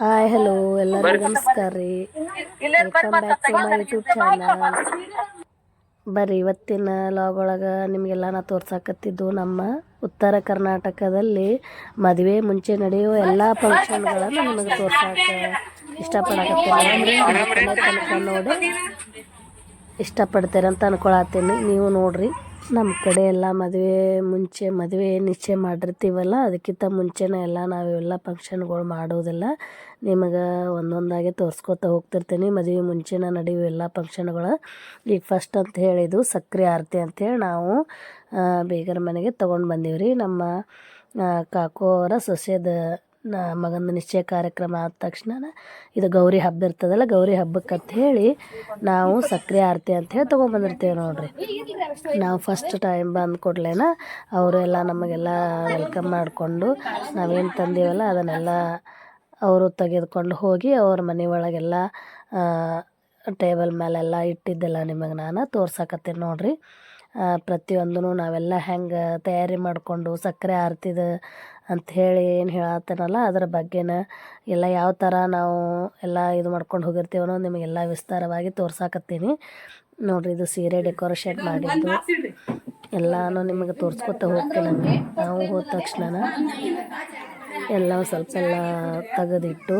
Hi hello ಎಲ್ಲರಿಗೂ ನಮಸ್ಕಾರ ರೀ welcome back to my YouTube channel ಬರ್ರಿ. ಇವತ್ತಿನ ಲಾಗ್ ಒಳಗೆ ನಿಮಗೆಲ್ಲ ನಾ ತೋರ್ಸಾಕತ್ತಿದ್ದು ನಮ್ಮ ಉತ್ತರ ಕರ್ನಾಟಕದಲ್ಲಿ ಮದುವೆ ಮುಂಚೆ ನಡೆಯುವ ಎಲ್ಲ ಫಂಕ್ಷನ್ಗಳನ್ನು ನಿಮಗೆ ತೋರ್ಸಾಕ ಇಷ್ಟಪಡಕತ್ತೀನಿ. ನೋಡಿ ಇಷ್ಟಪಡ್ತೀರಂತ ಅನ್ಕೊಳತ್ತೀನಿ. ನೀವು ನೋಡ್ರಿ. ನಮ್ಮ ಕಡೆ ಎಲ್ಲ ಮದುವೆ ಮುಂಚೆ ಮದುವೆ ನಿಶ್ಚಯ ಮಾಡಿರ್ತೀವಲ್ಲ, ಅದಕ್ಕಿಂತ ಮುಂಚೆನೇ ಎಲ್ಲ ನಾವೆಲ್ಲ ಫಂಕ್ಷನ್ಗಳು ಮಾಡೋದಿಲ್ಲ. ನಿಮಗೆ ಒಂದೊಂದಾಗೆ ತೋರಿಸ್ಕೊತ ಹೋಗ್ತಿರ್ತೀನಿ. ಮದುವೆ ಮುಂಚೆನೇ ನಡೆಯುವ ಎಲ್ಲ ಫಂಕ್ಷನ್ಗಳು ಈಗ ಫಸ್ಟ್ ಅಂತ ಹೇಳಿದ್ದು ಸಕ್ಕರೆ ಆರತಿ ಅಂತೇಳಿ ನಾವು ಬೇಗರ ಮನೆಗೆ ತೊಗೊಂಡು ಬಂದೀವಿ ರೀ ನಮ್ಮ ಕಾಕು ಅವರ ಸೊಸೆದ ನ ಮಗನ ನಿಶ್ಚಯ ಕಾರ್ಯಕ್ರಮ ಆದ ತಕ್ಷಣ ಇದು ಗೌರಿ ಹಬ್ಬ ಇರ್ತದಲ್ಲ, ಗೌರಿ ಹಬ್ಬಕ್ಕೆ ಅಂತ ಹೇಳಿ ನಾವು ಸಕ್ಕರೆ ಆರತಿ ಅಂತ ಹೇಳಿ ತೊಗೊಂಬಂದಿರ್ತೇವೆ ನೋಡ್ರಿ. ನಾವು ಫಸ್ಟ್ ಟೈಮ್ ಬಂದ ಅವರು ಅವರೆಲ್ಲ ನಮಗೆಲ್ಲ ವೆಲ್ಕಮ್ ಮಾಡಿಕೊಂಡು ನಾವೇನು ತಂದೀವಲ್ಲ ಅದನ್ನೆಲ್ಲ ಅವರು ತೆಗೆದುಕೊಂಡು ಹೋಗಿ ಅವ್ರ ಮನೆ ಒಳಗೆಲ್ಲ ಟೇಬಲ್ ಮೇಲೆಲ್ಲ ಇಟ್ಟಿದ್ದೆಲ್ಲ ನಿಮಗೆ ನಾನು ತೋರ್ಸಕತ್ತೀನಿ ನೋಡ್ರಿ. ಪ್ರತಿಯೊಂದೂ ನಾವೆಲ್ಲ ಹೆಂಗೆ ತಯಾರಿ ಮಾಡಿಕೊಂಡು ಸಕ್ಕರೆ ಆರ್ತಿದ ಅಂಥೇಳಿ ಏನು ಹೇಳತ್ತೇನಲ್ಲ ಅದರ ಬಗ್ಗೆನ ಎಲ್ಲ ಯಾವ ಥರ ನಾವು ಎಲ್ಲ ಇದು ಮಾಡ್ಕೊಂಡು ಹೋಗಿರ್ತೀವನೋ ನಿಮಗೆಲ್ಲ ವಿಸ್ತಾರವಾಗಿ ತೋರ್ಸಾಕತ್ತೀನಿ. ನೋಡ್ರಿ, ಇದು ಸೀರೆ ಡೆಕೋರೇಷನ್ ಮಾಡಿದ್ದು. ಎಲ್ಲಾನು ನಿಮಗೆ ತೋರಿಸ್ಕೊತ ಹೋಗ್ತೀನಿ. ನಾವು ಹೋದ ತಕ್ಷಣ ಎಲ್ಲ ಸ್ವಲ್ಪ ಎಲ್ಲ ತೆಗೆದಿಟ್ಟು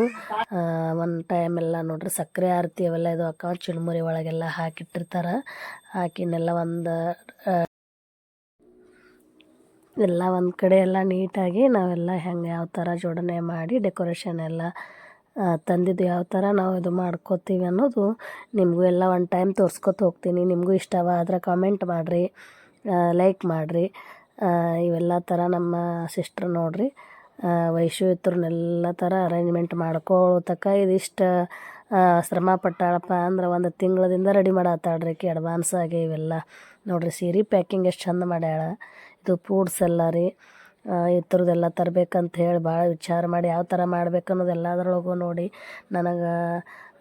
ಒಂದು ಟೈಮ್ ಎಲ್ಲ ನೋಡ್ರಿ, ಸಕ್ಕರೆ ಆರತಿ ಅವೆಲ್ಲ ಇದು ಅಕ್ಕ ಚುಣ್ಮುರಿ ಒಳಗೆಲ್ಲ ಹಾಕಿಟ್ಟಿರ್ತಾರೆ. ಹಾಕಿನೆಲ್ಲ ಒಂದು ಎಲ್ಲ ಒಂದು ಕಡೆ ಎಲ್ಲ ನೀಟಾಗಿ ನಾವೆಲ್ಲ ಹೆಂಗೆ ಯಾವ ಥರ ಜೋಡಣೆ ಮಾಡಿ ಡೆಕೋರೇಷನ್ ಎಲ್ಲ ತಂದಿದ್ದು ಯಾವ ಥರ ನಾವು ಇದು ಮಾಡ್ಕೋತೀವಿ ಅನ್ನೋದು ನಿಮಗೂ ಎಲ್ಲ ಒಂದು ಟೈಮ್ ತೋರಿಸ್ಕೊತ ಹೋಗ್ತೀನಿ. ನಿಮಗೂ ಇಷ್ಟವಾದ್ರೆ ಕಾಮೆಂಟ್ ಮಾಡಿರಿ ಲೈಕ್ ಮಾಡಿರಿ ಇವೆಲ್ಲ ಥರ ನಮ್ಮ ಸಿಸ್ಟ್ರ್ ನೋಡಿರಿ ವೈಶು ಇತ್ತರನ್ನೆಲ್ಲ ಥರ ಅರೇಂಜ್ಮೆಂಟ್ ಮಾಡ್ಕೊಳ್ಳೋತಕ್ಕ ಇದಿಷ್ಟು ಶ್ರಮ ಪಟ್ಟಾಳಪ್ಪ ಅಂದ್ರೆ ಒಂದು ತಿಂಗಳದಿಂದ ರೆಡಿ ಮಾಡತ್ತಾಳ್ರಿ ಅಡ್ವಾನ್ಸ್ ಆಗಿ ಇವೆಲ್ಲ. ನೋಡಿರಿ ಸೀರೆ ಪ್ಯಾಕಿಂಗ್ ಎಷ್ಟು ಚಂದ ಮಾಡ್ಯಾಳ. ಇದು ಫ್ರೂಟ್ಸ್ ಎಲ್ಲ ರೀ. ಈ ಥರದ್ದೆಲ್ಲ ತರಬೇಕಂತ ಹೇಳಿ ಭಾಳ ವಿಚಾರ ಮಾಡಿ ಯಾವ ಥರ ಮಾಡ್ಬೇಕು ಅನ್ನೋದು ಎಲ್ಲದ್ರೊಳಗೂ ನೋಡಿ. ನನಗೆ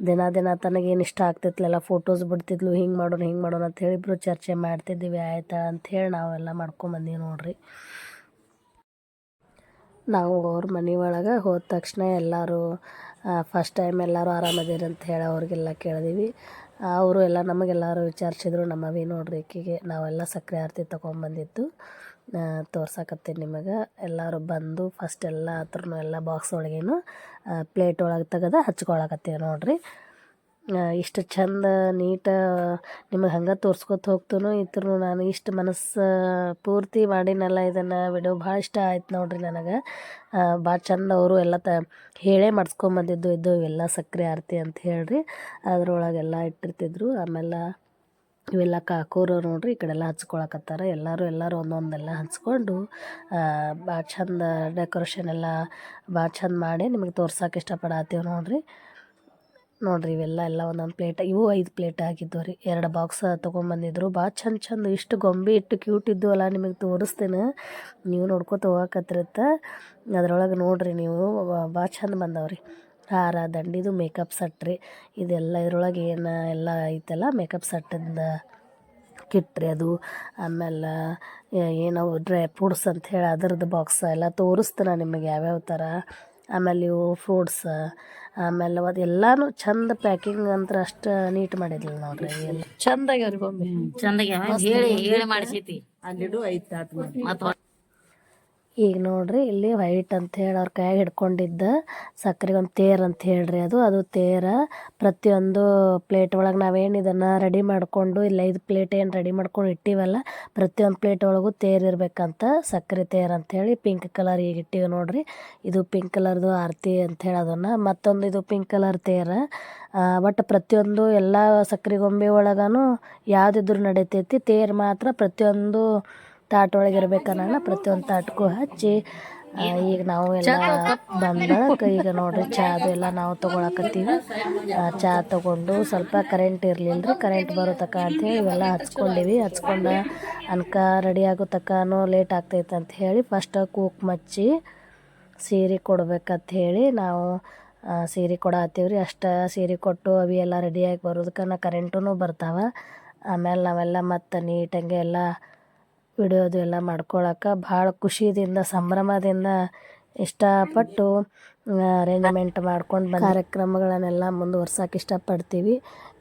ದಿನ ದಿನ ತನಗೇನು ಇಷ್ಟ ಆಗ್ತಿತ್ತಲ್ಲ ಫೋಟೋಸ್ ಬಿಡ್ತಿದ್ಲು, ಹಿಂಗೆ ಮಾಡೋಣ ಹಿಂಗೆ ಮಾಡೋಣ ಅಂತ ಹೇಳಿ ಇಬ್ಬರು ಚರ್ಚೆ ಮಾಡ್ತಿದ್ದೀವಿ. ಆಯ್ತಾ ಅಂಥೇಳಿ ನಾವೆಲ್ಲ ಮಾಡ್ಕೊಂಬಂದೀವಿ ನೋಡಿರಿ. ನಾವು ಅವ್ರ ಮನೆ ಒಳಗೆ ಹೋದ ತಕ್ಷಣ ಎಲ್ಲರೂ ಫಸ್ಟ್ ಟೈಮ್ ಎಲ್ಲರೂ ಆರಾಮದಿರಿ ಅಂತ ಹೇಳಿ ಅವ್ರಿಗೆಲ್ಲ ಕೇಳಿದೀವಿ. ಅವರು ಎಲ್ಲ ನಮಗೆಲ್ಲರೂ ವಿಚಾರಿಸಿದ್ರು ನಮ್ಮ ಅವಿ ನೋಡ್ರಿ ಈಕೆಗೆ. ನಾವೆಲ್ಲ ಸಕ್ಕರೆ ಆರತಿ ತೊಗೊಂಬಂದಿದ್ದು ತೋರ್ಸಕತ್ತೀನಿ ನಿಮಗೆ. ಎಲ್ಲರೂ ಬಂದು ಫಸ್ಟ್ ಎಲ್ಲ ಹತ್ರನೂ ಎಲ್ಲ ಬಾಕ್ಸ್ ಒಳಗೇನು ಪ್ಲೇಟ್ ಒಳಗೆ ತೆಗೆದು ಹಚ್ಕೊಳಕತ್ತೀವಿ ನೋಡಿರಿ. ಇಷ್ಟು ಚಂದ ನೀಟ, ನಿಮಗೆ ಹಂಗೆ ತೋರ್ಸ್ಕೊತ ಹೋಗ್ತೂ ಇದ್ರೂ ನಾನು ಇಷ್ಟು ಮನಸ್ಸು ಪೂರ್ತಿ ಮಾಡಿನಲ್ಲ ಇದನ್ನು ವಿಡಿಯೋ ಭಾಳ ಇಷ್ಟ ಆಯ್ತು ನೋಡಿರಿ ನನಗೆ. ಭಾಳ ಚಂದ ಅವರು ಎಲ್ಲ ತ, ಹೇಳೇ ಮಾಡಿಸ್ಕೊಂಬಂದಿದ್ದು ಇದ್ದು ಇವೆಲ್ಲ ಸಕ್ಕರೆ ಆರತಿ ಅಂತ ಹೇಳ್ರಿ. ಅದರೊಳಗೆಲ್ಲ ಇಟ್ಟಿರ್ತಿದ್ರು. ಆಮೇಲೆ ಇವೆಲ್ಲ ಕಾಕೋರು ನೋಡ್ರಿ ಈ ಕಡೆಲ್ಲ ಹಚ್ಕೊಳಕತ್ತಾರ. ಎಲ್ಲರೂ ಎಲ್ಲರೂ ಒಂದೊಂದೆಲ್ಲ ಹಚ್ಕೊಂಡು ಭಾಳ ಚಂದ ಡೆಕೋರೇಷನ್ ಎಲ್ಲ ಭಾಳ ಚಂದ ಮಾಡಿ ನಿಮಗೆ ತೋರ್ಸಕ್ಕೆ ಇಷ್ಟಪಡತ್ತೀವಿ ನೋಡ್ರಿ. ನೋಡ್ರಿ ಇವೆಲ್ಲ ಎಲ್ಲ ಒಂದೊಂದು ಪ್ಲೇಟ್ ಇವು ಐದು ಪ್ಲೇಟ್ ಆಗಿದ್ದವು ರೀ. ಎರಡು ಬಾಕ್ಸ್ ತೊಗೊಂಬಂದಿದ್ರು. ಭಾಳ ಚಂದ ಚಂದ ಇಷ್ಟು ಗೊಂಬೆ ಇಟ್ಟು ಕ್ಯೂಟ್ ಅಲ್ಲ ನಿಮಗೆ ತೋರಿಸ್ತೇನೆ. ನೀವು ನೋಡ್ಕೊತ ಹೋಗಕತ್ತಿರತ್ತ. ಅದರೊಳಗೆ ನೋಡ್ರಿ ನೀವು ಭಾಳ ಚಂದ ಬಂದವ್ರಿ. ಹಾರ ದಂಡಿದು ಮೇಕಪ್ ಸೆಟ್ ರೀ. ಇದೆಲ್ಲ ಇದ್ರೊಳಗೆ ಏನು ಎಲ್ಲ ಐತಲ್ಲ ಮೇಕಪ್ ಸೆಟ್ಟಿಂದ ಕಿಟ್ ರೀ ಅದು. ಆಮೇಲೆ ಏನೋ ಡ್ರೈ ಫ್ರೂಟ್ಸ್ ಅಂತ ಹೇಳಿ ಅದರದ್ದು ಬಾಕ್ಸ್ ಎಲ್ಲ ತೋರಿಸ್ತೀನಿ ನಿಮಗೆ ಯಾವ್ಯಾವ ಥರ ಆಮೇಲೆ ಇವು ಫ್ರೂಟ್ಸ್ ಆಮೇಲೆ ಅದು ಎಲ್ಲಾನು ಚಂದ ಪ್ಯಾಕಿಂಗ್ ಅಂತ ಅಷ್ಟು ನೀಟ್ ಮಾಡಿದ್ಲು ನೋಡ್ರಿ ಎಲ್ಲ. ಚಂದ ಆಗ್ಯಾವ್ರಿ ಬೊಮ್ಮೆ ಚಂದಾಗಿ ಹೇಳಿ ಹೇಳಿ ಮಾಡಿಸೈತಿ. ಅಲ್ಲಿಡು ಐದು ತಾಟ್ ಮಾಡಿ. ಮತ್ತು ಈಗ ನೋಡ್ರಿ ಇಲ್ಲಿ ವೈಟ್ ಅಂತ ಹೇಳಿ ಅವ್ರ ಕೈಯಾಗ ಹಿಡ್ಕೊಂಡಿದ್ದ ಸಕ್ಕರೆ ಒಂದು ತೇರ್ ಅಂತ ಹೇಳ್ರಿ ಅದು. ಅದು ತೇರ ಪ್ರತಿಯೊಂದು ಪ್ಲೇಟ್ ಒಳಗೆ ನಾವೇನು ಇದನ್ನು ರೆಡಿ ಮಾಡಿಕೊಂಡು, ಇಲ್ಲ ಐದು ಪ್ಲೇಟ್ ಏನು ರೆಡಿ ಮಾಡ್ಕೊಂಡು ಇಟ್ಟಿವಲ್ಲ, ಪ್ರತಿಯೊಂದು ಪ್ಲೇಟ್ ಒಳಗೂ ತೇರ್ ಇರಬೇಕಂತ ಸಕ್ಕರೆ ತೇರ್ ಅಂಥೇಳಿ ಪಿಂಕ್ ಕಲರ್ ಈಗ ಇಟ್ಟಿವಿ ನೋಡ್ರಿ. ಇದು ಪಿಂಕ್ ಕಲರ್ದು ಆರತಿ ಅಂಥೇಳಿ ಅದನ್ನು. ಮತ್ತೊಂದು ಇದು ಪಿಂಕ್ ಕಲರ್ ತೇರ. ಬಟ್ ಪ್ರತಿಯೊಂದು ಎಲ್ಲ ಸಕ್ಕರೆ ಗೊಂಬೆ ಒಳಗೂ ಯಾವುದಿದ್ರು ನಡೀತೈತಿ. ತೇರು ಮಾತ್ರ ಪ್ರತಿಯೊಂದು ತಾಟ್ ಒಳಗೆ ಇರ್ಬೇಕನ್ನ ಪ್ರತಿಯೊಂದು ತಾಟ್ಗೂ ಹಚ್ಚಿ ಈಗ ನಾವು ಎಲ್ಲ ಬಂದ ಈಗ ನೋಡ್ರಿ ಚಾದು ಎಲ್ಲ ನಾವು ತಗೊಳಕತ್ತೀವಿ. ಚಾ ತೊಗೊಂಡು ಸ್ವಲ್ಪ ಕರೆಂಟ್ ಇರಲಿಲ್ಲ ರೀ ಕರೆಂಟ್ ಬರೋ ತಕ ಅಂಥೇಳಿ ಇವೆಲ್ಲ ಹಚ್ಕೊಂಡಿವಿ. ಹಚ್ಕೊಂಡ ಅನ್ಕ ರೆಡಿ ಆಗೋ ತಕನೂ ಲೇಟ್ ಆಗ್ತೈತೆ ಅಂತ ಹೇಳಿ ಫಸ್ಟ್ ಕೂಕ್ ಮಚ್ಚಿ ಸೀರೆ ಕೊಡ್ಬೇಕಂತ ಹೇಳಿ ನಾವು ಸೀರೆ ಕೊಡತ್ತೀವಿ ರೀ ಅಷ್ಟು ಸೀರೆ ಕೊಟ್ಟು ಅವಿ ಎಲ್ಲ ರೆಡಿಯಾಗಿ ಬರೋದಕ್ಕೆ ಕರೆಂಟೂ ಬರ್ತಾವೆ. ಆಮೇಲೆ ನಾವೆಲ್ಲ ಮತ್ತು ನೀಟಂಗೆ ಎಲ್ಲ ವಿಡಿಯೋದು ಎಲ್ಲ ಮಾಡ್ಕೊಳಕ್ಕೆ ಭಾಳ ಖುಷಿದಿಂದ ಸಂಭ್ರಮದಿಂದ ಇಷ್ಟಪಟ್ಟು ಅರೇಂಜ್ಮೆಂಟ್ ಮಾಡ್ಕೊಂಡು ಬಂದು ಕಾರ್ಯಕ್ರಮಗಳನ್ನೆಲ್ಲ ಮುಂದುವರ್ಸಕ್ಕೆ ಇಷ್ಟಪಡ್ತೀವಿ.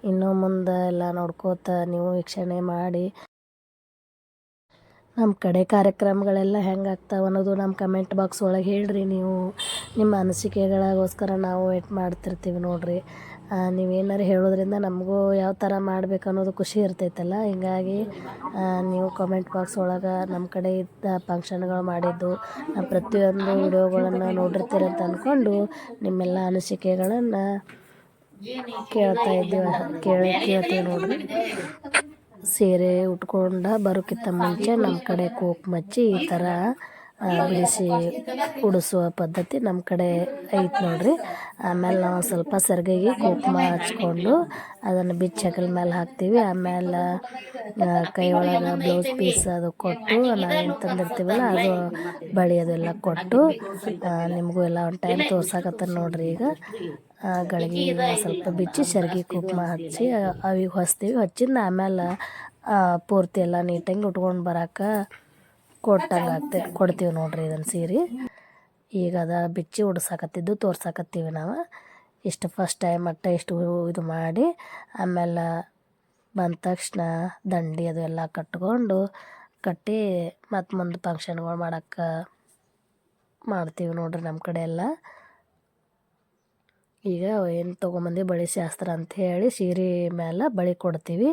ಇನ್ನು ಮುಂದೆ ಎಲ್ಲ ನೋಡ್ಕೋತ ನೀವು ವೀಕ್ಷಣೆ ಮಾಡಿ. ನಮ್ಮ ಕಡೆ ಕಾರ್ಯಕ್ರಮಗಳೆಲ್ಲ ಹೆಂಗೆ ಆಗ್ತಾವೆ ಅನ್ನೋದು ನಮ್ಮ ಕಮೆಂಟ್ ಬಾಕ್ಸ್ ಒಳಗೆ ಹೇಳ್ರಿ ನೀವು. ನಿಮ್ಮ ಅನಿಸಿಕೆಗಳಿಗೋಸ್ಕರ ನಾವು ವೇಟ್ ಮಾಡ್ತಿರ್ತೀವಿ ನೋಡ್ರಿ. ನೀವೇನಾರು ಹೇಳೋದ್ರಿಂದ ನಮಗೂ ಯಾವ ಥರ ಮಾಡ್ಬೇಕು ಅನ್ನೋದು ಖುಷಿ ಇರ್ತೈತಲ್ಲ. ಹೀಗಾಗಿ ನೀವು ಕಾಮೆಂಟ್ ಬಾಕ್ಸ್ ಒಳಗೆ ನಮ್ಮ ಕಡೆ ಇದ್ದ ಫಂಕ್ಷನ್ಗಳು ಮಾಡಿದ್ದು ಪ್ರತಿಯೊಂದು ವಿಡಿಯೋಗಳನ್ನು ನೋಡಿರ್ತೀರ ಅಂತ ಅಂದ್ಕೊಂಡು ನಿಮ್ಮೆಲ್ಲ ಅನಿಸಿಕೆಗಳನ್ನು ಕೇಳ್ತಾ ಇದ್ದೀವಿ. ಕೇಳಿ, ಕೇಳ್ತೀವಿ ನೋಡ್ರಿ. ಸೀರೆ ಉಟ್ಕೊಂಡು ಬರೋಕ್ಕಿಂತ ಮುಂಚೆ ನಮ್ಮ ಕಡೆ ಕೋಕ್ ಮಚ್ಚಿ ಈ ಥರ ಬಿಡಿಸಿ ಕುಡಿಸುವ ಪದ್ಧತಿ ನಮ್ಮ ಕಡೆ ಐತೆ ನೋಡ್ರಿ. ಆಮೇಲೆ ನಾವು ಸ್ವಲ್ಪ ಸರ್ಗೆಗೆ ಕುಂಕುಮ ಹಚ್ಕೊಂಡು ಅದನ್ನು ಬಿಚ್ಚಕಲ್ ಮೇಲೆ ಹಾಕ್ತೀವಿ. ಆಮೇಲೆ ಕೈ ಒಳಗೆ ಬ್ಲೌಸ್ ಪೀಸ್ ಅದು ಕೊಟ್ಟು ನಾವು ತಂದಿರ್ತೀವಲ್ಲ ಅದು ಬಳಿ ಅದೆಲ್ಲ ಕೊಟ್ಟು ನಿಮಗೂ ಎಲ್ಲ ಒಂದು ಟೈಮ್ ತೋರ್ಸಕತ್ತ ನೋಡ್ರಿ ಈಗ. ಗಳಿಗೆ ಸ್ವಲ್ಪ ಬಿಚ್ಚಿ ಸೆರ್ಗಿ ಕುಂಕುಮ ಹಚ್ಚಿ ಅವಿಗೆ ಹೊಸ್ತೀವಿ. ಹಚ್ಚಿಂದ ಆಮೇಲೆ ಪೂರ್ತಿ ಎಲ್ಲ ನೀಟಾಗಿ ಉಟ್ಕೊಂಡು ಬರಕ್ಕೆ ಕೊಟ್ಟಂಗೆ ಕೊಡ್ತೀವಿ ನೋಡ್ರಿ ಇದನ್ನು ಸೀರೆ. ಈಗ ಅದ ಬಿಚ್ಚಿ ಉಡ್ಸಾಕತ್ತಿದ್ದು ತೋರ್ಸಾಕತ್ತೀವಿ ನಾವು. ಇಷ್ಟು ಫಸ್ಟ್ ಟೈಮ್ ಅಟ್ಟ ಇಷ್ಟು ಇದು ಮಾಡಿ ಆಮೇಲೆ ಬಂದ ತಕ್ಷಣ ದಂಡಿ ಅದು ಎಲ್ಲ ಕಟ್ಕೊಂಡು ಕಟ್ಟಿ ಮತ್ತು ಮುಂದೆ ಫಂಕ್ಷನ್ಗಳು ಮಾಡೋಕ್ಕೆ ಮಾಡ್ತೀವಿ ನೋಡ್ರಿ ನಮ್ಮ ಕಡೆ ಎಲ್ಲ. ಈಗ ಏನು ತೊಗೊಂಬಂದು ಬಳೆ ಶಾಸ್ತ್ರ ಅಂತ ಹೇಳಿ ಸೀರೆ ಮೇಲೆ ಬಳಿ ಕೊಡ್ತೀವಿ.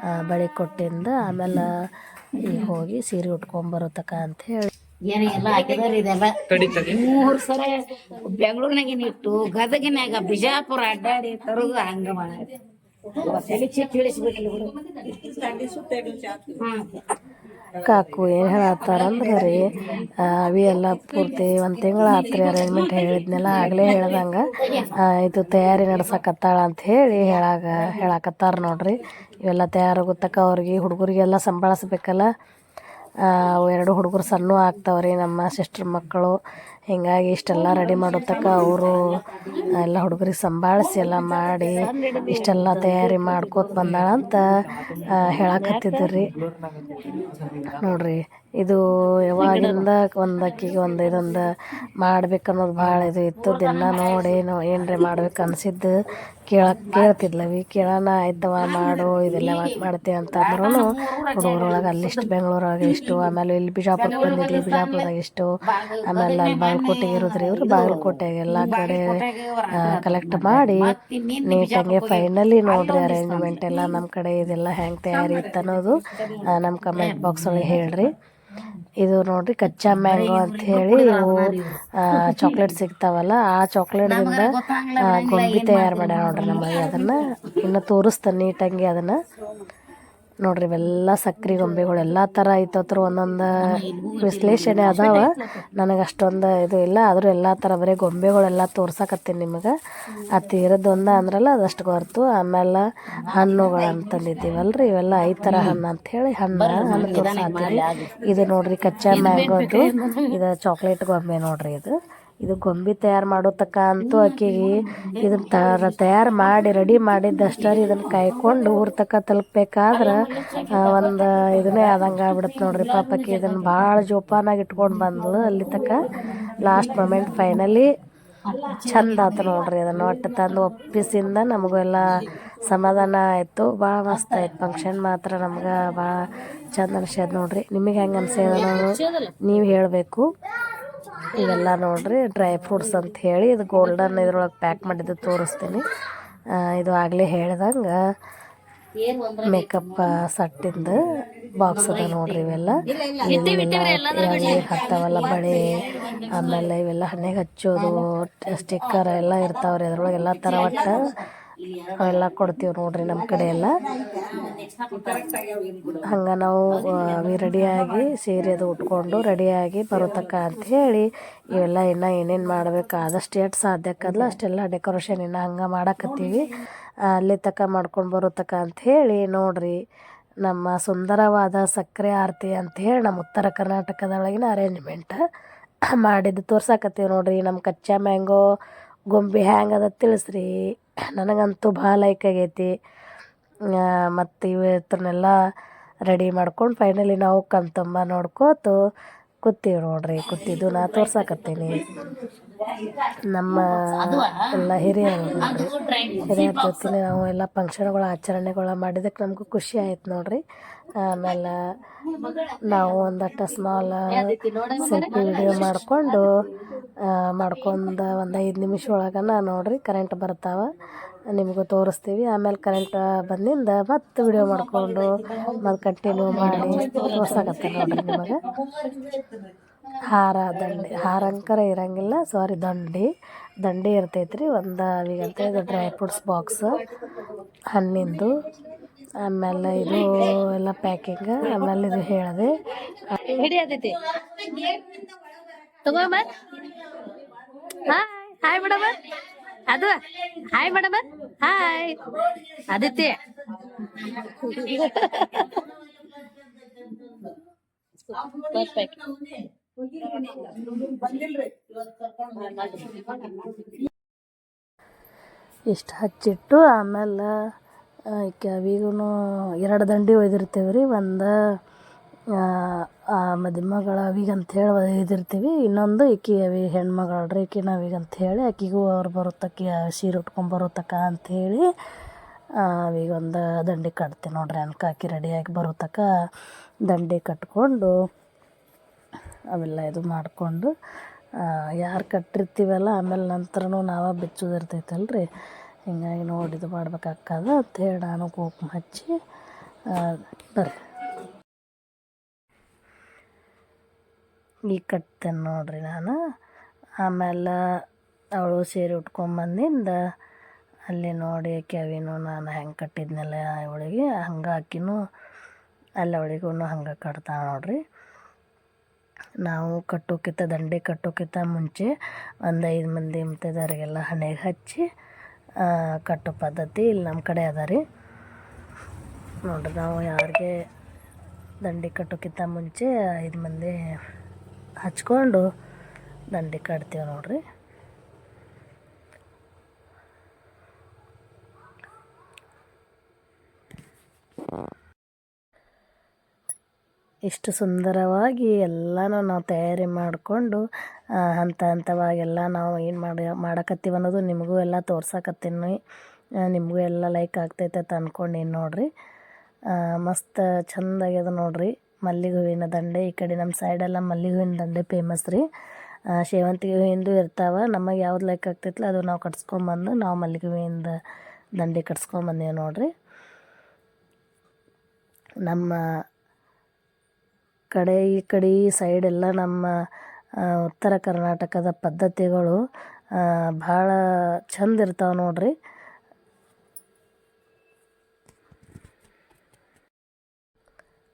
ಆ, ಬಳಿ ಕೊಟ್ಟಿಂದ ಆಮೇಲೆ ಈಗ ಹೋಗಿ ಸೀರೆ ಉಟ್ಕೊಂಬರತಕ್ಕ ಅಂತ ಹೇಳಿ. ಏನ ಎಲ್ಲ ಹಾಕಿದಾರ ಇದೆಲ್ಲ. ಮೂರ್ ಸರ ಬೆಂಗಳೂರಿನಾಗ ಇಟ್ಟು ಗದಗಿನಾಗ ಬಿಜಾಪುರ ಅಡ್ಡಾಡಿ ತರೋದು ಹಂಗ ಮಾಡಿ ತಲೆ ಬಿಡು. ಹ್ಮ್. ಕಾಕು ಏನು ಹೇಳತ್ತಾರಂದ್ರೆ ರೀ ಅವಿ ಎಲ್ಲ ಪೂರ್ತಿ ಒಂದು ತಿಂಗಳು ಆತ್ರಿ ಅರೇಂಜ್ಮೆಂಟ್ ಹೇಳಿದ್ನೆಲ್ಲ, ಆಗಲೇ ಹೇಳ್ದಂಗೆ ಇದು ತಯಾರಿ ನಡ್ಸಕತ್ತಾಳ ಅಂತ ಹೇಳಿ ಹೇಳಾಗ, ಹೇಳಕತ್ತಾರ ನೋಡ್ರಿ. ಇವೆಲ್ಲ ತಯಾರು ಗೊತ್ತಕ್ಕ ಅವ್ರಿಗೆ, ಹುಡುಗರಿಗೆಲ್ಲ ಸಂಭಾಳಿಸ್ಬೇಕಲ್ಲ. ಎರಡು ಹುಡುಗರು ಸಣ್ಣ ಆಗ್ತಾವ್ರಿ ನಮ್ಮ ಸಿಸ್ಟರ್ ಮಕ್ಕಳು. ಹಿಂಗಾಗಿ ಇಷ್ಟೆಲ್ಲ ರೆಡಿ ಮಾಡೋತಕ್ಕ ಅವರು ಎಲ್ಲ ಹುಡುಗರಿಗೆ ಸಂಭಾಳಿಸಿ ಎಲ್ಲ ಮಾಡಿ ಇಷ್ಟೆಲ್ಲ ತಯಾರಿ ಮಾಡ್ಕೋತ ಬಂದಾಳಂತ ಹೇಳಕತ್ತಿದ್ರು ರೀ ನೋಡ್ರಿ ಇದು ಯಾವಾಗಿಂದ ಒಂದು ಅಕ್ಕಿಗೆ ಒಂದು ಇದೊಂದು ಮಾಡ್ಬೇಕು ಅನ್ನೋದು ಭಾಳ ಇದು ಇತ್ತು. ದಿನ ನೋಡಿ ನಾವು ಏನ್ರಿ ಮಾಡ್ಬೇಕು ಅನ್ಸಿದ್ದು. ಕೇಳಕ್ ಕೇಳ್ತಿದ್ಲವಿ. ಕೇಳೋಣ ಇದ್ದವ ಮಾಡು, ಇದೆಲ್ಲ ಮಾಡ್ತೀವಿ ಅಂತ ಅಂದ್ರೂ ಹುಡುಗರೊಳಗೆ ಅಲ್ಲಿಷ್ಟು ಬೆಂಗಳೂರೊಳಗೆ ಇಷ್ಟು, ಆಮೇಲೆ ಇಲ್ಲಿ ಬಿಜಾಪುರಕ್ಕೆ ಬಂದಿದ್ವಿ. ಬಿಜಾಪುರದಾಗ ಇಷ್ಟು, ಆಮೇಲೆ ಅಲ್ಲಿ ಬಾಗಲಕೋಟೆಗೆ ಇರೋದ್ರಿ ಇವರು. ಬಾಗಲಕೋಟೆಗೆ ಎಲ್ಲ ಕಡೆ ಕಲೆಕ್ಟ್ ಮಾಡಿ ನೀಟಾಗೆ ಫೈನಲಿ ನೋಡ್ರಿ ಅರೇಂಜ್ಮೆಂಟ್ ಎಲ್ಲ ನಮ್ಮ ಕಡೆ ಇದೆಲ್ಲ ಹೆಂಗೆ ತಯಾರಿ ಇತ್ತು ಅನ್ನೋದು ನಮ್ಮ ಕಮೆಂಟ್ ಬಾಕ್ಸ್ ಒಳಗೆ ಹೇಳ್ರಿ. ಇದು ನೋಡ್ರಿ ಕಚ್ಚಾ ಮ್ಯಾಂಗೋ ಅಂತ ಹೇಳಿ ಇವು ಚಾಕ್ಲೇಟ್ ಸಿಗ್ತಾವಲ್ಲ ಆ ಚಾಕ್ಲೇಟ್ದಿಂದ ಗೊಂಬಿ ತಯಾರು ಮಾಡ್ಯಾರ ನೋಡ್ರಿ ನಮ್ಮ ಅದನ್ನ. ಇನ್ನು ತೋರಿಸ್ತಾನೆ ನೀಟಾಗಿ ಅದನ್ನ. ನೋಡ್ರಿ ಇವೆಲ್ಲ ಸಕ್ರೆ ಗೊಂಬೆಗಳು ಎಲ್ಲ ಥರ ಐತತ್ರ ಒಂದೊಂದು ವಿಶ್ಲೇಷಣೆ ಅದಾವ. ನನಗೆ ಅಷ್ಟೊಂದು ಇದು ಇಲ್ಲ. ಆದರೂ ಎಲ್ಲ ಥರ ಬರೀ ಗೊಂಬೆಗಳೆಲ್ಲ ತೋರ್ಸಕತ್ತೀನಿ ನಿಮಗೆ. ಆ ತೀರದೊಂದು ಅಂದ್ರಲ್ಲ ಅದಷ್ಟು ಗೊತ್ತು ಆಮೇಲೆ ಹಣ್ಣುಗಳು ಅಂತಂದಿದ್ದೀವಲ್ರಿ ಇವೆಲ್ಲ ಐದು ಥರ ಹಣ್ಣು ಅಂಥೇಳಿ ಹಣ್ಣು ಹಣ್ಣು ತೋರ್ಸಾಕ್ತೀವಿ ಇದು ನೋಡ್ರಿ ಕಚ್ಚಾ ಮ್ಯಾಂಗೋದು. ಇದು ಚಾಕ್ಲೇಟ್ ಗೊಂಬೆ ನೋಡ್ರಿ ಇದು. ಇದು ಗೊಂಬೆ ತಯಾರು ಮಾಡೋ ತಕ್ಕ ಅಂತೂ ಆಕೆಗೆ ಇದನ್ನ ತರ ತಯಾರು ಮಾಡಿ, ರೆಡಿ ಮಾಡಿದ್ದಷ್ಟೇ ಇದನ್ನು ಕಾಯ್ಕೊಂಡು ಊರ್ ತಕ ತಲುಪಬೇಕಾದ್ರೆ ಒಂದು ಇದನ್ನೇ ಆದಂಗೆ ಆಗ್ಬಿಡುತ್ತೆ ನೋಡ್ರಿ. ಪಾಪಕ್ಕೆ ಇದನ್ನು ಭಾಳ ಜೋಪಾನಾಗಿ ಇಟ್ಕೊಂಡು ಬಂದ್ಲು. ಅಲ್ಲಿ ತಕ್ಕ ಲಾಸ್ಟ್ ಮೊಮೆಂಟ್ ಫೈನಲಿ ಚಂದ ಆತು ನೋಡ್ರಿ ಅದನ್ನು ಒಟ್ಟು ತಂದು ಒಪ್ಪಿಸಿಂದ ನಮಗೂ ಎಲ್ಲ ಸಮಾಧಾನ ಆಯಿತು. ಭಾಳ ಮಸ್ತ್ ಆಯ್ತು. ಫಂಕ್ಷನ್ ಮಾತ್ರ ನಮ್ಗೆ ಭಾಳ ಚಂದ ಅನ್ಸ್ಯದ ನೋಡ್ರಿ. ನಿಮಗೆ ಹೆಂಗೆ ಅನ್ಸ್ಯದ ನೀವು ಹೇಳಬೇಕು. ಇವೆಲ್ಲ ನೋಡ್ರಿ ಡ್ರೈ ಫ್ರೂಟ್ಸ್ ಅಂತ ಹೇಳಿ ಇದು ಗೋಲ್ಡನ್ ಇದ್ರೊಳಗೆ ಪ್ಯಾಕ್ ಮಾಡಿದ್ದು ತೋರಿಸ್ತೀನಿ. ಇದು ಆಗಲೇ ಹೇಳ್ದಂಗೆ ಮೇಕಪ್ ಸಟ್ಟಿಂದ ಬಾಕ್ಸ್ ಅದ ನೋಡ್ರಿ ಇವೆಲ್ಲ. ಇವೆಲ್ಲ ಹತ್ತಾವಲ್ಲ ಬಳೆ ಆಮೇಲೆ ಇವೆಲ್ಲ ಹಣ್ಣೆಗೆ ಹಚ್ಚೋದು ಸ್ಟಿಕ್ಕರ್ ಎಲ್ಲ ಇರ್ತಾವ್ರಿ ಅದ್ರೊಳಗೆ ಎಲ್ಲ ಥರ ಒಟ್ಟು ಅವೆಲ್ಲ ಕೊಡ್ತೀವಿ ನೋಡ್ರಿ ನಮ್ಮ ಕಡೆ ಎಲ್ಲ ಹಂಗೆ ನಾವು ರೆಡಿಯಾಗಿ ಸೀರೆ ಅದು ಉಟ್ಕೊಂಡು ರೆಡಿಯಾಗಿ ಬರುತ್ತಕ್ಕ ಅಂತ ಹೇಳಿ ಇವೆಲ್ಲ ಇನ್ನು ಏನೇನು ಮಾಡ್ಬೇಕು, ಆದಷ್ಟು ಎಷ್ಟು ಸಾಧ್ಯಕ್ಕದಲ್ಲ ಅಷ್ಟೆಲ್ಲ ಡೆಕೋರೇಷನ್ ಇನ್ನು ಹಂಗೆ ಮಾಡಕತ್ತೀವಿ. ಅಲ್ಲಿ ತಕ್ಕ ಮಾಡ್ಕೊಂಡು ಬರುತ್ತಕ್ಕ ಅಂತ ಹೇಳಿ ನೋಡ್ರಿ, ನಮ್ಮ ಸುಂದರವಾದ ಸಕ್ಕರೆ ಆರತಿ ಹೇಳಿ ನಮ್ಮ ಉತ್ತರ ಕರ್ನಾಟಕದೊಳಗಿನ ಅರೇಂಜ್ಮೆಂಟ್ ಮಾಡಿದ್ದು ತೋರ್ಸಾಕತ್ತೀವಿ ನೋಡ್ರಿ. ನಮ್ಮ ಕಚ್ಚಾ ಮ್ಯಾಂಗೋ ಗೊಂಬೆ ಹ್ಯಾಂಗದ ತಿಳಿಸ್ರಿ. ನನಗಂತೂ ಭಾಳ ಲೈಕ್ ಆಗೈತಿ. ಮತ್ತು ಇವತ್ತನ್ನೆಲ್ಲ ರೆಡಿ ಮಾಡ್ಕೊಂಡು ಫೈನಲಿ ನಾವು ಕಂತಮ್ಮ ನೋಡ್ಕೋತು ಕೂತೀವಿ ನೋಡ್ರಿ, ಕೂತಿದ್ದು ನಾ ತೋರ್ಸಾಕತ್ತೀನಿ. ನಮ್ಮ ಎಲ್ಲ ಹಿರಿಯರು ಹಿರಿಯರ ಜೊತೆ ನಾವು ಎಲ್ಲ ಫಂಕ್ಷನ್ಗಳ ಆಚರಣೆಗಳ ಮಾಡಿದಕ್ಕೆ ನಮಗೂ ಖುಷಿ ಆಯ್ತು ನೋಡ್ರಿ. ಆಮೇಲೆ ನಾವು ಒಂದಷ್ಟು ಸ್ಮಾಲ್ ಸೆಲ್ಫಿ ವಿಡಿಯೋ ಮಾಡಿಕೊಂಡು ಮಾಡ್ಕೊಂಡು ಒಂದು ಐದು ನಿಮಿಷ ಒಳಗನ ನೋಡ್ರಿ ಕರೆಂಟ್ ಬರ್ತಾವ. ನಿಮಗೂ ತೋರಿಸ್ತೀವಿ. ಆಮೇಲೆ ಕರೆಂಟ್ ಬಂದಿಂದ ಮತ್ತೆ ವಿಡಿಯೋ ಮಾಡಿಕೊಂಡು ಮತ್ತೆ ಕಂಟಿನ್ಯೂ ಮಾಡಿ ತೋರ್ಸಕತ್ತೀನಿ ನೋಡಿರಿ ನಿಮಗೆ. ಹಾರ, ದಂಡೆ ಹಾರ ಅಂಕರ ಇರಂಗಿಲ್ಲ ಸಾರಿ ದಂಡಿ. ದಂಡಿ ರೀ ಒಂದು ಈಗಂತ ಡ್ರೈ ಫ್ರೂಟ್ಸ್ ಬಾಕ್ಸ್ ಹಣ್ಣಿಂದು, ಆಮೇಲೆ ಇದು ಎಲ್ಲ ಪ್ಯಾಕಿಂಗ್ ಆಮೇಲೆ ಇದು ಹೇಳಿದೆ. ಹಿಡಿಯತೈತಿ ಹಾಯ್ ಹಾಯ್ ಮೇಡಮ್ ಅದು ಹಾಯ್ ಮೇಡಮ್ ಹಾಯ್ ಆದಿತ್ಯ ಇಷ್ಟು ಹಚ್ಚಿಟ್ಟು ಆಮೇಲೆ ಕ್ಯಾವಿಗೂ ಎರಡು ದಂಡಿ ಒಯ್ದಿರ್ತೇವೆ ರೀ ಒಂದು ಮದುಮಗಳ ಅವಿಗೆ ಅಂಥೇಳಿ ಒಯ್ದಿರ್ತೀವಿ. ಇನ್ನೊಂದು ಈಕಿ ಅವಿ ಹೆಣ್ಮಗಳು ಈಕಿನ ನಾವೀಗ ಅಂಥೇಳಿ ಆಕಿಗೂ ಅವ್ರು ಬರುತ್ತಕ್ಕೆ ಸೀರೆ ಉಟ್ಕೊಂಡು ಬರುತ್ತಕ್ಕ ಅಂಥೇಳಿ ಅವಿಗೆ ಒಂದು ದಂಡಿ ಕಟ್ತೀವಿ ನೋಡ್ರಿ. ಅನ್ಕ ಆಕಿ ರೆಡಿಯಾಗಿ ಬರುತ್ತಕ್ಕ. ದಂಡಿ ಕಟ್ಕೊಂಡು ಅವೆಲ್ಲ ಇದು ಮಾಡಿಕೊಂಡು ಯಾರು ಕಟ್ಟಿರ್ತೀವಲ್ಲ ಆಮೇಲೆ ನಂತರನೂ ನಾವೇ ಬಿಚ್ಚೋದಿರ್ತೈತಲ್ರಿ. ಹಿಂಗಾಗಿ ನೋಡಿ ಇದು ಮಾಡ್ಬೇಕಾಗ್ತದ ಅಂಥೇಳಿ ನಾನು ಕುಂಕುಮ ಹಚ್ಚಿ ಬರ್ರಿ. ಈಗ ಕಟ್ತೇನೆ ನೋಡ್ರಿ ನಾನು. ಆಮೇಲೆ ಅವಳು ಸೀರೆ ಉಟ್ಕೊಂಬಂದಿಂದ ಅಲ್ಲಿ ನೋಡಿ ಕೆವಿನೂ ನಾನು ಹೆಂಗೆ ಕಟ್ಟಿದ್ನಲ್ಲ ಅವಳಿಗೆ ಹಂಗೆ ಹಾಕಿನೂ ಅಲ್ಲಿ ಅವಳಿಗೂ ಹಂಗೆ ಕಟ್ತಾಳೆ ನೋಡ್ರಿ. ನಾವು ಕಟ್ಟೋಕ್ಕಿಂತ ದಂಡೆ ಕಟ್ಟೋಕ್ಕಿಂತ ಮುಂಚೆ ಒಂದು ಐದು ಮಂದಿ ಮುತ್ತೈದವರಿಗೆಲ್ಲ ಹಣೆಗೆ ಹಚ್ಚಿ ಕಟ್ಟೋ ಪದ್ಧತಿ ಇಲ್ಲಿ ನಮ್ಮ ಕಡೆ ಅದ ರೀ. ನೋಡ್ರಿ ನಾವು ಯಾರಿಗೆ ದಂಡೆ ಕಟ್ಟೋಕ್ಕಿಂತ ಮುಂಚೆ ಐದು ಮಂದಿ ಹಚ್ಕೊಂಡು ದಂಡಿ ಕಟ್ತೀವಿ ನೋಡ್ರಿ. ಇಷ್ಟು ಸುಂದರವಾಗಿ ಎಲ್ಲನೂ ನಾವು ತಯಾರಿ ಮಾಡಿಕೊಂಡು ಹಂತ ಹಂತವಾಗೆಲ್ಲ ನಾವು ಏನು ಮಾಡಿ, ಮಾಡಕತ್ತೀವಿ ಅನ್ನೋದು ನಿಮಗೂ ಎಲ್ಲ ತೋರ್ಸಕತ್ತೀನಿ. ನಿಮಗೂ ಎಲ್ಲ ಲೈಕ್ ಆಗ್ತೈತೆ ಅಂತ ಅಂದ್ಕೊಂಡೀನಿ ನೋಡಿರಿ. ಮಸ್ತ್ ಚೆಂದಾಗ್ಯದ ನೋಡಿರಿ. ಮಲ್ಲಿಗೆ ಹೂವಿನ ದಂಡೆ, ಈ ಕಡೆ ನಮ್ಮ ಸೈಡೆಲ್ಲ ಮಲ್ಲಿಗೆ ಹೂವಿನ ದಂಡೆ ಫೇಮಸ್ ರೀ. ಸೇವಂತಿಗೆ ಹೂವಿಂದು ಇರ್ತಾವೆ. ನಮಗೆ ಯಾವ್ದು ಲೈಕ್ ಆಗ್ತೈತಲ್ಲ ಅದು ನಾವು ಕಟ್ಸ್ಕೊಂಬಂದು ನಾವು ಮಲ್ಲಿಗೆ ಹೂವಿಂದ ದಂಡೆ ಕಟ್ಸ್ಕೊಂಬಂದೇವೆ ನೋಡಿರಿ. ನಮ್ಮ ಕಡೆ, ಈ ಕಡೆ, ಈ ಸೈಡೆಲ್ಲ ನಮ್ಮ ಉತ್ತರ ಕರ್ನಾಟಕದ ಪದ್ಧತಿಗಳು ಭಾಳ ಚಂದ ಇರ್ತಾವೆ ನೋಡ್ರಿ.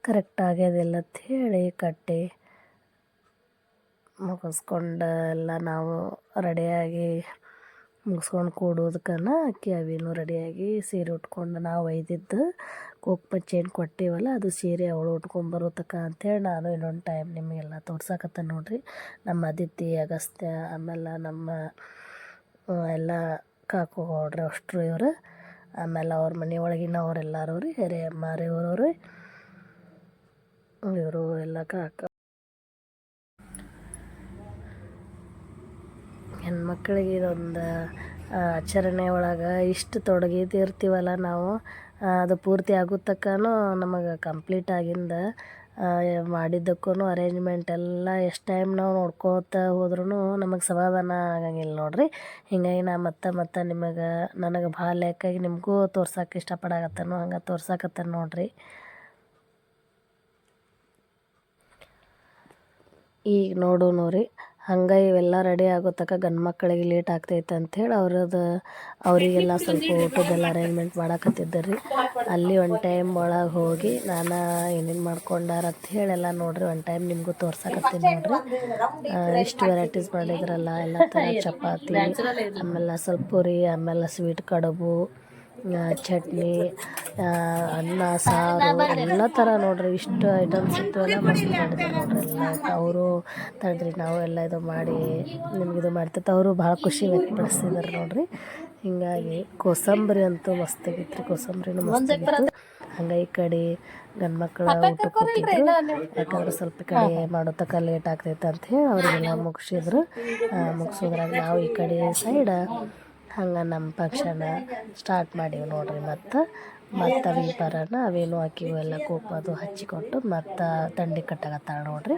ಕರೆಕ್ಟ್ ಆಗ್ಯದಿಲ್ಲ ಹೇಳಿ ಕಟ್ಟಿ ಮುಗಿಸ್ಕೊಂಡು ಎಲ್ಲ ನಾವು ರೆಡಿಯಾಗಿ ಮುಗಿಸ್ಕೊಂಡು ಕೂಡೋದಕ್ಕನ ಅಕ್ಕಿ ಅವಿನೂ ರೆಡಿಯಾಗಿ ಸೀರೆ ಉಟ್ಕೊಂಡು ನಾವು ಒಯ್ದಿದ್ದು ಕುಂಕುಮ ಏನು ಕೊಟ್ಟಿವಲ್ಲ ಅದು ಸೀರೆ ಅವಳು ಉಟ್ಕೊಂಬರೋತಕ್ಕ ಅಂಥೇಳಿ ನಾನು ಇನ್ನೊಂದು ಟೈಮ್ ನಿಮಗೆಲ್ಲ ತೋರ್ಸಕತ್ತ ನೋಡ್ರಿ. ನಮ್ಮ ಅದಿತಿ, ಅಗಸ್ತ್ಯ, ಆಮೇಲೆ ನಮ್ಮ ಎಲ್ಲ ಕಾಕು ಗೌಡ್ರು ಅಷ್ಟರು ಇವರು. ಆಮೇಲೆ ಅವ್ರ ಮನೆ ಒಳಗಿನವ್ರೆಲ್ಲರೂ ರೀ ಇವರು ರೀ ಇವರು ಎಲ್ಲ ಕಾಕ. ಹೆಣ್ಮಕ್ಳಿಗೆ ಇದೊಂದು ಆಚರಣೆ ಒಳಗೆ ಇಷ್ಟು ತೊಡಗಿದಿರ್ತೀವಲ್ಲ ನಾವು ಅದು ಪೂರ್ತಿ ಆಗೋ ತನಕನೂ ನಮಗೆ ಕಂಪ್ಲೀಟ್ ಆಗಿಂದ ಮಾಡಿದ್ದಕ್ಕೂ ಅರೇಂಜ್ಮೆಂಟ್ ಎಲ್ಲ ಎಷ್ಟು ಟೈಮ್ ನಾವು ನೋಡ್ಕೋತ ಹೋದ್ರೂ ನಮಗೆ ಸಮಾಧಾನ ಆಗಂಗಿಲ್ಲ ನೋಡಿರಿ. ಹೀಗಾಗಿ ನಾ ಮತ್ತೆ ಮತ್ತೆ ನಿಮಗೆ, ನನಗೆ ಭಾಳ ಲೆಕ್ಕಾಗಿ ನಿಮಗೂ ತೋರ್ಸಕ್ಕೆ ಇಷ್ಟಪಡಾಕತ್ತನು ಹಂಗೆ ತೋರ್ಸಕತ್ತೇನೆ ನೋಡಿರಿ. ಈಗ ನೋಡು ರೀ, ಹಂಗೆ ಇವೆಲ್ಲ ರೆಡಿ ಆಗೋ ತನಕ ಗಂಡು ಮಕ್ಕಳಿಗೆ ಲೇಟ್ ಆಗ್ತೈತೆ ಅಂಥೇಳಿ ಅವ್ರದ್ದು ಅವರಿಗೆಲ್ಲ ಸ್ವಲ್ಪ ಊಟದ್ದೆಲ್ಲ ಅರೇಂಜ್ಮೆಂಟ್ ಮಾಡಾಕತ್ತಿದ್ದೆ ರೀ. ಅಲ್ಲಿ ಒನ್ ಟೈಮ್ ಒಳಗೆ ಹೋಗಿ ನಾನು ಏನೇನು ಮಾಡ್ಕೊಂಡಾರ ಅಂತ ಎಲ್ಲ ನೋಡ್ರಿ ಒನ್ ಟೈಮ್ ನಿಮಗೂ ತೋರ್ಸಕತ್ತೀನಿ ನೋಡ್ರಿ. ಎಷ್ಟು ವೆರೈಟೀಸ್ ಮಾಡಿದ್ರಲ್ಲ, ಎಲ್ಲ ಥರ ಚಪಾತಿ, ಆಮೇಲೆ ಸ್ವಲ್ಪ ಪೂರಿ ಆಮೇಲೆ ಸ್ವೀಟ್ ಕಡುಬು. ಚಟ್ನಿ ಅನ್ನ ಸಾರು ಎಲ್ಲ ಥರ ನೋಡ್ರಿ. ಇಷ್ಟು ಐಟಮ್ಸ್ ಇತ್ತು ಎಲ್ಲ ಮಸ್ತ್ ಮಾಡಿದ್ರು ನೋಡ್ರಿ. ಎಲ್ಲ ಅವರು ತಡ್ರಿ ನಾವು ಎಲ್ಲ ಇದು ಮಾಡಿ ನಿಮ್ಗೆ ಇದು ಮಾಡ್ತಿತ್ತು. ಅವರು ಭಾಳ ಖುಷಿ ವ್ಯಕ್ತಪಡಿಸ್ತಿದ್ದಾರೆ ನೋಡ್ರಿ. ಹಿಂಗಾಗಿ ಕೋಸಂಬರಿ ಅಂತೂ ಮಸ್ತ್ ಆಗಿತ್ತು ರೀ. ಕೋಸಂಬರಿನೂ ಮಸ್ತ್ ಆಗಿತ್ತು. ಹಂಗೆ ಈ ಕಡೆ ಗಂಡು ಮಕ್ಕಳ ಊಟಕ್ಕೆ ಕೊಟ್ಟಿದ್ರು ಯಾಕಂದ್ರೆ ಸ್ವಲ್ಪ ಕಡೆ ಮಾಡೋ ತನಕ ಲೇಟ್ ಆಗ್ತೈತೆ ಅಂತ ಹೇಳಿ ಅವರಿಗೆಲ್ಲ ಮುಗಿಸಿದ್ರು. ಮುಗಿಸೋದ್ರಾಗ ನಾವು ಈ ಕಡೆ ಸೈಡ ಹಂಗೆ ನಮ್ಮ ಪಕ್ಷನ ಸ್ಟಾರ್ಟ್ ಮಾಡೀವಿ ನೋಡ್ರಿ ಮತ್ತು ಮತ್ತು ಬರೋಣ ಅವೇನು ಹಾಕಿವು ಎಲ್ಲ ಕೋಪ ಅದು ಹಚ್ಚಿಕೊಟ್ಟು ಮತ್ತು ದಂಡಿ ಕಟ್ಟಾಗತ್ತಾಳ ನೋಡ್ರಿ.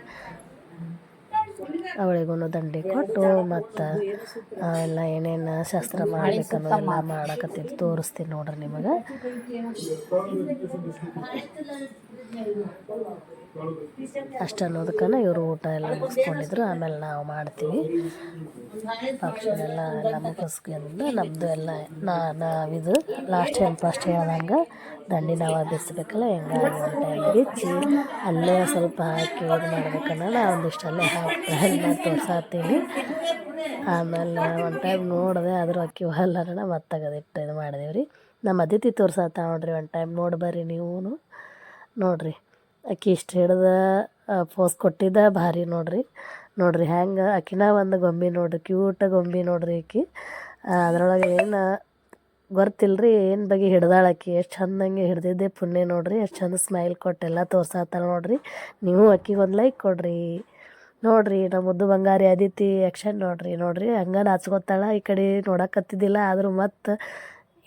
ಅವಳಿಗೂ ದಂಡಿ ಕೊಟ್ಟು ಮತ್ತು ಎಲ್ಲ ಏನೇನು ಶಸ್ತ್ರ ಮಾಡಬೇಕನ್ನು ಎಲ್ಲ ಮಾಡಕತ್ತಿದ್ದು ತೋರಿಸ್ತೀನಿ ನೋಡ್ರಿ ನಿಮಗೆ. ಅಷ್ಟು ಅನ್ನೋದಕ್ಕನ ಇವರು ಊಟ ಎಲ್ಲ ಮುಗಿಸ್ಕೊಂಡಿದ್ರು. ಆಮೇಲೆ ನಾವು ಮಾಡ್ತೀವಿ. ಫಂಕ್ಷನ್ ಎಲ್ಲ ಎಲ್ಲ ಮುಗಿಸ್ಕೊಂಡು ನಮ್ಮದು ಎಲ್ಲ ನಾ, ನಾವಿದು ಲಾಸ್ಟ್ ಟೈಮ್ ಫಸ್ಟ್ ಹೇಳ್ದಂಗೆ ದಂಡಿ ನಾವು ಬಿಡಿಸ್ಬೇಕಲ್ಲ ಹೆಂಗೆ ಟೈಮ್ ಬಿಚ್ಚಿ ಅಲ್ಲೇ ಸ್ವಲ್ಪ ಹಾಕಿ ಇದು ಮಾಡ್ಬೇಕನ್ನೋಣ ಒಂದಿಷ್ಟು ಅಲ್ಲೇ ಹಾಕಿ ಆಮೇಲೆ ಒಂದು ಟೈಮ್ ನೋಡಿದೆ ಆದರೂ ಅಕ್ಕಿ ಹೊಲ್ಲರಣ ಮತ್ತೆ ಇಟ್ಟು ಇದು ಮಾಡಿದೆವು ರೀ ನಮ್ಮ ಅತಿಥಿ ತೋರ್ಸಾತ ನೋಡ್ರಿ ಒಂದು ಟೈಮ್ ನೋಡಿ ಬರ್ರಿ ನೀವು ನೋಡ್ರಿ. ಆಕಿ ಇಷ್ಟು ಹಿಡ್ದ ಪೋಸ್ ಕೊಟ್ಟಿದ್ದ ಭಾರಿ ನೋಡ್ರಿ. ನೋಡ್ರಿ ಹೆಂಗೆ, ಆಕಿನ ಒಂದು ಗೊಂಬೆ ನೋಡ್ರಿ ಕ್ಯೂಟ ಗೊಂಬೆ ನೋಡ್ರಿ ಆಕಿ ಅದರೊಳಗೆ ಏನು ಗೊತ್ತಿಲ್ರಿ, ಏನು ಬಗ್ಗೆ ಹಿಡ್ದಾಳ ಆಕಿ. ಎಷ್ಟು ಚಂದಂಗೆ ಹಿಡ್ದಿದ್ದೆ ಪುಣ್ಯ ನೋಡ್ರಿ, ಎಷ್ಟು ಚಂದ ಸ್ಮೈಲ್ ಕೊಟ್ಟೆಲ್ಲ ತೋರ್ಸಾತಾಳ ನೋಡ್ರಿ. ನೀವು ಅಕ್ಕಿಗೆ ಒಂದು ಲೈಕ್ ಕೊಡ್ರಿ. ನೋಡ್ರಿ ನಮ್ಮ ಮುದ್ದು ಬಂಗಾರಿ ಅದಿತಿ ಆ್ಯಕ್ಷನ್ ನೋಡ್ರಿ ನೋಡ್ರಿ. ಹಂಗೆ ನಾಚ್ಕೊತಾಳ, ಈ ಕಡೆ ನೋಡಕತ್ತಿದ್ದಿಲ್ಲ, ಆದರೂ ಮತ್ತು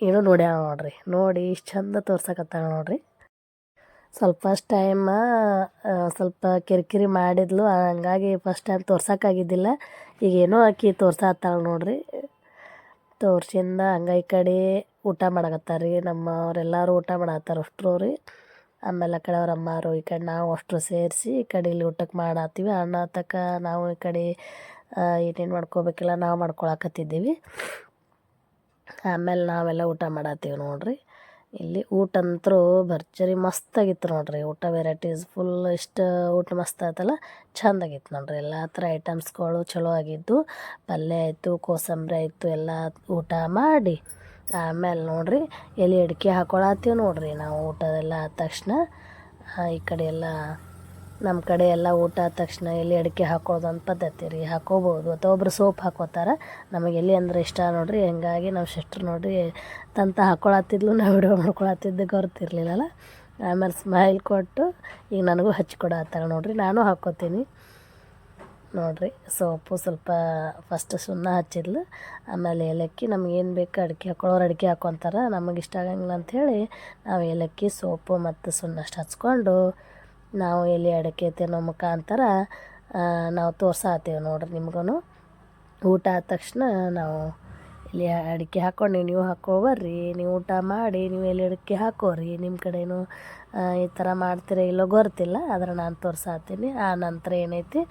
ಏನೋ ನೋಡ್ಯಾಳ ನೋಡ್ರಿ. ನೋಡಿ, ಇಷ್ಟು ಚಂದ ತೋರ್ಸಕತ್ತಾಳ ನೋಡ್ರಿ. ಸ್ವಲ್ಪ ಫಸ್ಟ್ ಟೈಮ ಸ್ವಲ್ಪ ಕಿರಿಕಿರಿ ಮಾಡಿದ್ಲು. ಹಂಗಾಗಿ ಫಸ್ಟ್ ಟೈಮ್ ತೋರ್ಸೋಕ್ಕಾಗಿದ್ದಿಲ್ಲ. ಈಗ ಏನೋ ಆಕಿ ತೋರ್ಸಾತ್ತಾಳೆ ನೋಡ್ರಿ. ತೋರ್ಸಿಂದ ಹಂಗೆ ಈ ಕಡೆ ಊಟ ಮಾಡಕತ್ತಾರ ರೀ ನಮ್ಮವರೆಲ್ಲರೂ ಊಟ ಮಾಡತ್ತಾರ ಅಷ್ಟರು ರೀ ಆಮೇಲೆ ಆ ಕಡೆ ಅವ್ರ ಅಮ್ಮಾರು, ಈ ಕಡೆ ನಾವು ಅಷ್ಟರು ಸೇರಿಸಿ ಈ ಕಡೆ ಇಲ್ಲಿ ಊಟಕ್ಕೆ ಮಾಡತ್ತೀವಿ. ಅನ್ನ ತಕ್ಕ ನಾವು ಈ ಕಡೆ ಏನೇನು ಮಾಡ್ಕೋಬೇಕಿಲ್ಲ, ನಾವು ಮಾಡ್ಕೊಳಕತ್ತಿದ್ದೀವಿ. ಆಮೇಲೆ ನಾವೆಲ್ಲ ಊಟ ಮಾಡತ್ತೀವಿ ನೋಡ್ರಿ. ಇಲ್ಲಿ ಊಟ ಅಂತೂ ಭರ್ಜರಿ ಮಸ್ತಾಗಿತ್ತು ನೋಡ್ರಿ. ಊಟ ವೆರೈಟೀಸ್ ಫುಲ್ ಇಷ್ಟು ಊಟ ಮಸ್ತ್ ಆಯ್ತಲ್ಲ ಚಂದಾಗಿತ್ತು ನೋಡ್ರಿ. ಎಲ್ಲ ಥರ ಐಟಮ್ಸ್ಗಳು ಚಲೋ ಆಗಿದ್ದು, ಪಲ್ಯ ಆಯಿತು, ಕೋಸಂಬರಿ ಆಯಿತು, ಎಲ್ಲ ಊಟ ಮಾಡಿ ಆಮೇಲೆ ನೋಡ್ರಿ ಎಲೆ ಅಡಿಕೆ ಹಾಕೊಳತ್ತೀವಿ ನೋಡ್ರಿ ನಾವು ಊಟದೆಲ್ಲ ಆದ ತಕ್ಷಣ. ಈ ಕಡೆ ಎಲ್ಲ ನಮ್ಮ ಕಡೆ ಎಲ್ಲ ಊಟ ಆದ ತಕ್ಷಣ ಎಲ್ಲಿ ಅಡಿಕೆ ಹಾಕೋದೊಂದು ಪದ್ಧತಿ ರೀ. ಹಾಕೋಬೋದು ಅಥವಾ ಒಬ್ರು ಸೋಪ್ ಹಾಕೋತಾರೆ. ನಮಗೆ ಎಲ್ಲಿ ಅಂದ್ರೆ ಇಷ್ಟ ನೋಡ್ರಿ. ಹಂಗಾಗಿ ನಾವು ಸಿಸ್ಟ್ರ್ ನೋಡ್ರಿ, ತಂತ ಹಾಕೊಳತ್ತಿದ್ಲು, ನಾವು ವಿಡಿಯೋ ಮಾಡ್ಕೊಳತ್ತಿದ್ದೆ ಗೊತ್ತಿರಲಿಲ್ಲಲ್ಲ ಆಮೇಲೆ ಸ್ಮೈಲ್ ಕೊಟ್ಟು ಈಗ ನನಗೂ ಹಚ್ಚಿಕೊಡತ್ತಾರೆ ನೋಡ್ರಿ. ನಾನು ಹಾಕೋತೀನಿ. ನೋಡ್ರಿ, ಸೋಪು ಸ್ವಲ್ಪ ಫಸ್ಟ್ ಸುಣ್ಣ ಹಚ್ಚಿದ್ಲು. ಆಮೇಲೆ ಏಲಕ್ಕಿ ನಮಗೇನು ಬೇಕು ಅಡಿಕೆ ಹಾಕೊಳ್ಳೋರು ಅಡಿಕೆ ಹಾಕೊತಾರೆ. ನಮಗೆ ಇಷ್ಟ ಆಗಂಗಿಲ್ಲ ಅಂಥೇಳಿ ನಾವು ಏಲಕ್ಕಿ, ಸೋಪು ಮತ್ತು ಸುಣ್ಣ ಅಷ್ಟು ಹಚ್ಕೊಂಡು ನಾವು ಎಲ್ಲಿ ಅಡಿಕೆ ತಿನ್ನೋ ಮುಖಾಂತರ ನಾವು ತೋರ್ಸಾತ್ತೇವೆ ನೋಡ್ರಿ ನಿಮ್ಗೂ ಊಟ ಆದ ತಕ್ಷಣ ನಾವು ಇಲ್ಲಿ ಅಡಿಕೆ ಹಾಕ್ಕೊಂಡು ನೀವು ಹಾಕ್ಕೊಬರ್ರಿ ನೀವು ಊಟ ಮಾಡಿ, ನೀವು ಎಲ್ಲಿ ಅಡಿಕೆ ಹಾಕೋರಿ ನಿಮ್ಮ ಕಡೆನೂ ಈ ಥರ ಮಾಡ್ತೀರ ಇಲ್ಲೋ ಗೊತ್ತಿಲ್ಲ ಆದ್ರೆ ನಾನು ತೋರ್ಸಾತೀನಿ. ಆ ನಂತರ ಏನೈತಿ,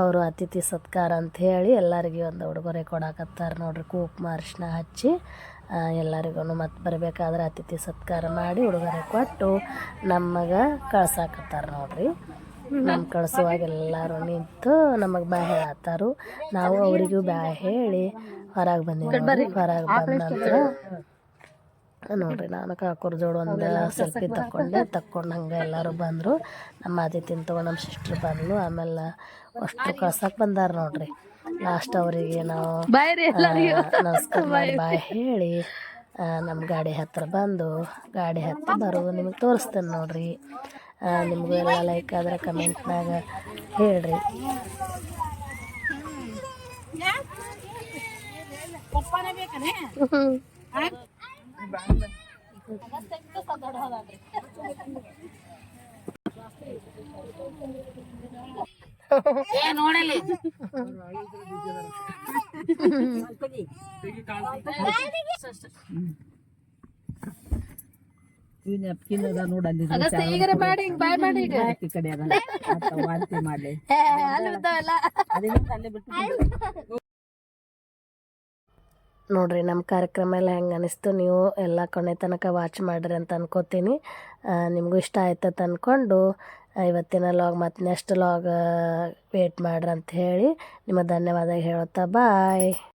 ಅವರು ಅತಿಥಿ ಸತ್ಕಾರ ಅಂತ ಹೇಳಿ ಎಲ್ಲರಿಗೆ ಒಂದು ಉಡುಗೊರೆ ಕೊಡಾಕತ್ತಾರೆ ನೋಡ್ರಿ ಕುಂಕುಮ ಅರಿಶಿನ ಹಚ್ಚಿ. ಎಲ್ಲರಿಗೂ ಮತ್ತೆ ಬರಬೇಕಾದ್ರೆ ಅತಿಥಿ ಸತ್ಕಾರ ಮಾಡಿ ಉಡುಗೊರೆ ಕೊಟ್ಟು ನಮಗೆ ಕಳ್ಸಾಕತ್ತಾರ ನೋಡ್ರಿ. ನಮ್ಮ ಕಳಿಸುವಾಗ ಎಲ್ಲರೂ ನಿಂತು ನಮಗೆ ಬಾಯ್ ಹೇಳತ್ತಾರು. ನಾವು ಅವರಿಗೂ ಬಾಯ್ ಹೇಳಿ ಹೊರಗೆ ಬಂದೀವಿ ಹೊರಗೆ ಬಂದ ನಂತರ ನೋಡ್ರಿ ನಾನು ಕಾಕೂರ್ ಜೋಡು ಒಂದು ಸೆಲ್ಫಿ ತಕ್ಕೊಂಡೆ. ತಕ್ಕೊಂಡು ಹಂಗೆ ಎಲ್ಲರೂ ಬಂದರು. ನಮ್ಮ ಅತಿಥಿ ತಗೊಂಡು ನಮ್ಮ ಸಿಸ್ಟ್ರ್ ಬಂದರು ಆಮೇಲೆ ಅಷ್ಟು ಕಳ್ಸಕ್ಕೆ ಬಂದಾರ ನೋಡ್ರಿ. ಲಾಸ್ಟ್ ಅವರಿಗೆ ನಾವು ನಮಸ್ಕಾರ ಮಾಡಿ ಬಾಯ್ ಹೇಳಿ. ನಮ್ಮ ಗಾಡಿ ಹತ್ರ ಬಂದು ಗಾಡಿ ಹತ್ರ ಬರೋದು ನಿಮಗೆ ತೋರಿಸ್ತೇನೆ ನೋಡ್ರಿ. ನಿಮಗೂ ಎಲ್ಲ ಲೈಕ್ ಆದ್ರೆ ಕಮೆಂಟ್ನಾಗ ಹೇಳ್ರಿ. ಏ ನೋಡಲಿ. ನೋಡ್ರಿ ನಮ್ಮ ಕಾರ್ಯಕ್ರಮ ಎಲ್ಲ ಹೆಂಗೆ ಅನಿಸ್ತು? ನೀವು ಎಲ್ಲ ಕೊನೆ ತನಕ ವಾಚ್ ಮಾಡ್ರಿ ಅಂತ ಅನ್ಕೋತೀನಿ. ನಿಮ್ಗೂ ನಿಮಗೂ ಇಷ್ಟ ಆಯ್ತದ ಅಂದ್ಕೊಂಡು ಇವತ್ತಿನ ಲಾಗ್ ಮತ್ತು ನೆಕ್ಸ್ಟ್ ಲಾಗ್ ವೇಟ್ ಮಾಡ್ರಿ ಅಂತ ಹೇಳಿ ನಿಮ್ಮ ಧನ್ಯವಾದ ಹೇಳುತ್ತಾ ಬಾಯ್